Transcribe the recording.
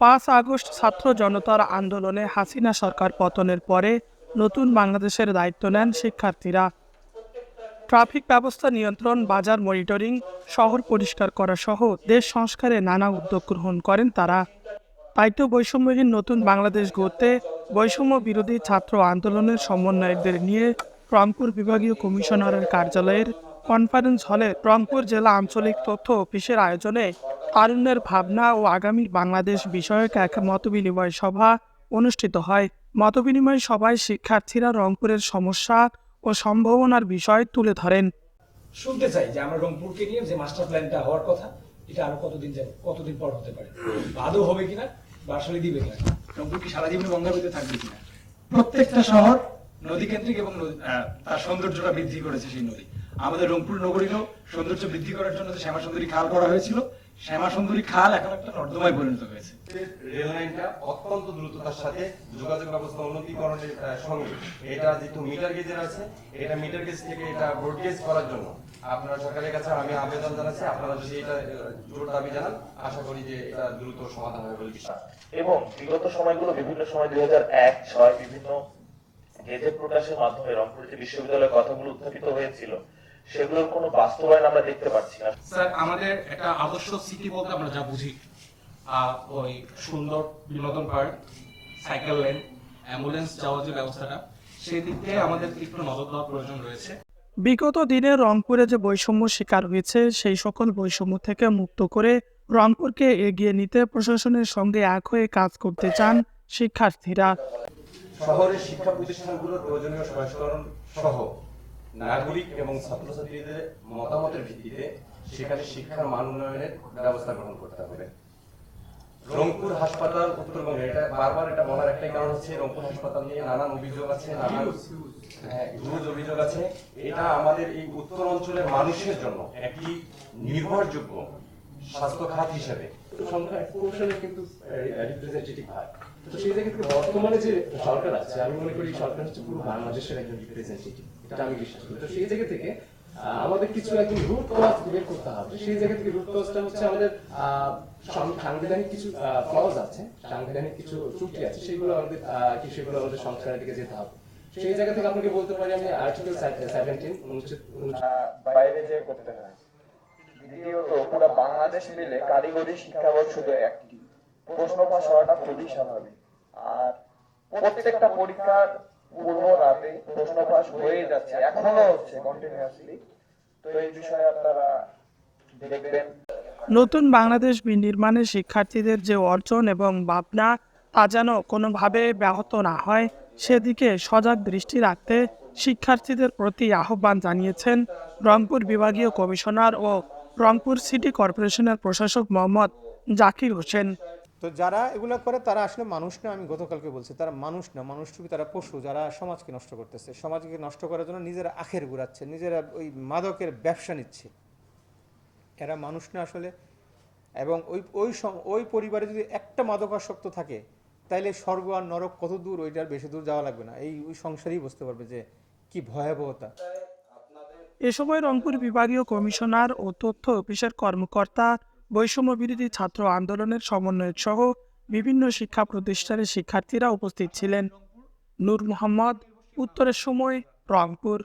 পাঁচ আগস্ট ছাত্র জনতার আন্দোলনে হাসিনা সরকার পতনের পরে নতুন বাংলাদেশের দায়িত্ব নেন শিক্ষার্থীরা। ট্রাফিক ব্যবস্থা নিয়ন্ত্রণ, বাজার মনিটরিং, শহর পরিষ্কার করা সহ দেশ সংস্কারে নানা উদ্যোগ গ্রহণ করেন তারা। তাই তো বৈষম্যহীন নতুন বাংলাদেশ গড়তে বৈষম্য বিরোধী ছাত্র আন্দোলনের সমন্বয়কদের নিয়ে রংপুর বিভাগীয় কমিশনারের কার্যালয়ের কনফারেন্স হলে রংপুর জেলা আঞ্চলিক তথ্য অফিসের আয়োজনে তারুণ্যের ভাবনা ও আগামী বাংলাদেশ বিষয়ক এক মতবিনিময় সভা অনুষ্ঠিত হয়। মতবিনিময় সভায় শিক্ষার্থীরা রংপুরের সমস্যা ও সম্ভাবনার বিষয় তুলে ধরেন। শুনতে চাই যে আমরা রংপুরকে নিয়ে যে মাস্টার প্ল্যানটা হওয়ার কথা, এটা আরও কতদিন যাবে কতদিন পর হতে পারে? আদৌ হবে কিনা বা আসলে দিবে কিনা? রংপুর কি সারা জীবনে গঙ্গার ভিতরে থাকবে কিনা? প্রত্যেকটা শহর নদী কেন্দ্রিক এবং তার সৌন্দর্যটা বৃদ্ধি করেছে সেই নদী। আমাদের রংপুর নগরীরও সৌন্দর্য বৃদ্ধি করার জন্য যে শ্যামা সুন্দরী খাল করা হয়েছিল শ্যামা সুন্দরী খাল এখন একটা নর্দমায় পরিণত হয়েছে। রেল লাইনটা অত্যন্ত দ্রুততার সাথে যোগাযোগ ব্যবস্থা উন্নতিকরণের সঙ্গে। এটা যেহেতু মিটার গেজের আছে এটা মিটার গেজ থেকে এটা ব্রড গেজ করার জন্য। আপনারা সরকারের কাছে আমি আবেদন জানাচ্ছি আপনারা যদি এটা জোর দাবি জানান আশা করি যে এটা দ্রুত সমাধান হবে বলে বিশ্বাস। এবং বিগত সময়গুলো বিভিন্ন সময় দুই হাজার এক ছয় বিভিন্ন গেজেট প্রকাশের মাধ্যমে রংপুর বিশ্ববিদ্যালয়ের কথাগুলো উত্থাপিত হয়েছিল। সেগুলোর কোনো বাস্তবায়ন আমরা দেখতে পাচ্ছি না। স্যার আমাদের একটা আদর্শ সিটি বলতে আমরা যা বুঝি ওই সুন্দর বিনোদন পার্ক সাইকেল লেন অ্যাম্বুলেন্স যাওয়ার যে ব্যবস্থাটা সেই দিক থেকে আমাদের একটু নজর দেওয়ার প্রয়োজন রয়েছে। বিগত দিনে রংপুরে যে বৈষম্য শিকার হয়েছে সেই সকল বৈষম্য থেকে মুক্ত করে রংপুরকে এগিয়ে নিতে প্রশাসনের সঙ্গে এক হয়ে কাজ করতে চান শিক্ষার্থীরা। শহরের শিক্ষা প্রতিষ্ঠানগুলোর প্রয়োজনীয় সংস্করণ সহ নাগরিক এবং ছাত্রছাত্রীদের মতামতের ভিত্তিতে সেখানে শিক্ষার মান উন্নয়নের ব্যবস্থা গ্রহণ করতে হবে। রংপুর হাসপাতাল উত্তরবঙ্গে এটা বারবার এটা বলার একটাই কারণ হচ্ছে রংপুর হাসপাতাল নিয়ে নানান অভিযোগ আছে নানান হ্যাঁ, অভিযোগ আছে। এটা আমাদের এই উত্তর অঞ্চলের মানুষের জন্য একটি নির্ভরযোগ্য স্বাস্থ্য খাত হিসেবে। সংখ্যা কিন্তু রিপ্রেজেন্টেটিভ হয়। তো সেই জায়গা থেকে বর্তমানে যে সরকার আছে, আমি মনে করি সরকার হচ্ছে পুরো বাংলাদেশের একজন রিপ্রেজেন্টেটিভ এটা আমি বিশ্বাস করি। তো সেই জায়গা থেকে আমাদের কিছু একজন রুট কজ বের করতে হবে। সেই জায়গা থেকে রুট কজটা হচ্ছে আমাদের সাংবিধানিক কিছু ক্লজ আছে, সাংবিধানিক কিছু ত্রুটি আছে, সেগুলো আমাদের সেগুলো আমাদের সংস্কারের দিকে যেতে হবে। সেই জায়গা থেকে আপনাকে বলতে পারি আমি আর্টিকেল সেভেন্টিন বাইরে যে করতে হয় দ্বিতীয়ত পুরো বাংলাদেশ মিলে কারিগরি শিক্ষা বোর্ড শুধু একটি। প্রশ্ন ফাঁস হওয়াটা খুবই স্বাভাবিক। আর প্রত্যেকটা পরীক্ষার পূর্ব রাতে প্রশ্ন ফাঁস হয়ে যাচ্ছে, এখনও হচ্ছে কন্টিনিউয়াসলি তো এই বিষয়ে আপনারা দেখবেন। নতুন বাংলাদেশ বিনির্মাণে শিক্ষার্থীদের যে অর্জন এবং ভাবনা, তা যেন কোনোভাবে ব্যাহত না হয়, সেদিকে সজাগ দৃষ্টি রাখতে শিক্ষার্থীদের প্রতি আহ্বান জানিয়েছেন রংপুর বিভাগীয় কমিশনার ও রংপুর সিটি কর্পোরেশনের প্রশাসক মোহাম্মদ জাকির হোসেন। তো যারা এগুলো করে, তারা আসলে মানুষ না, আমি গতকালকে বলছি। তারা মানুষ না, মানুষ টুকু তারা পশু, যারা সমাজকে নষ্ট করতেছে। সমাজকে নষ্ট করার জন্য নিজেরা আখের ঘুরাচ্ছে, নিজেরা ওই মাদকের ব্যবসা নিচ্ছে। এরা মানুষ না আসলে। এবং ওই ওই ওই পরিবারে যদি একটা মাদকাসক্ত থাকে, তাইলে স্বর্গ আর নরক কত দূর, ওইটার বেশি দূর যাওয়া লাগবে না। এই, ওই সংসারেই বুঝতে পারবে যে কি ভয়াবহতা। এ সময় রংপুর বিভাগীয় কমিশনার ও তথ্য অফিসের কর্মকর্তা বৈষম্য বিরোধী ছাত্র আন্দোলনের সমন্বয়ক সহ বিভিন্ন শিক্ষা প্রতিষ্ঠানের শিক্ষার্থীরা উপস্থিত ছিলেন। নূর মোহাম্মদ, উত্তরের সময় রংপুর।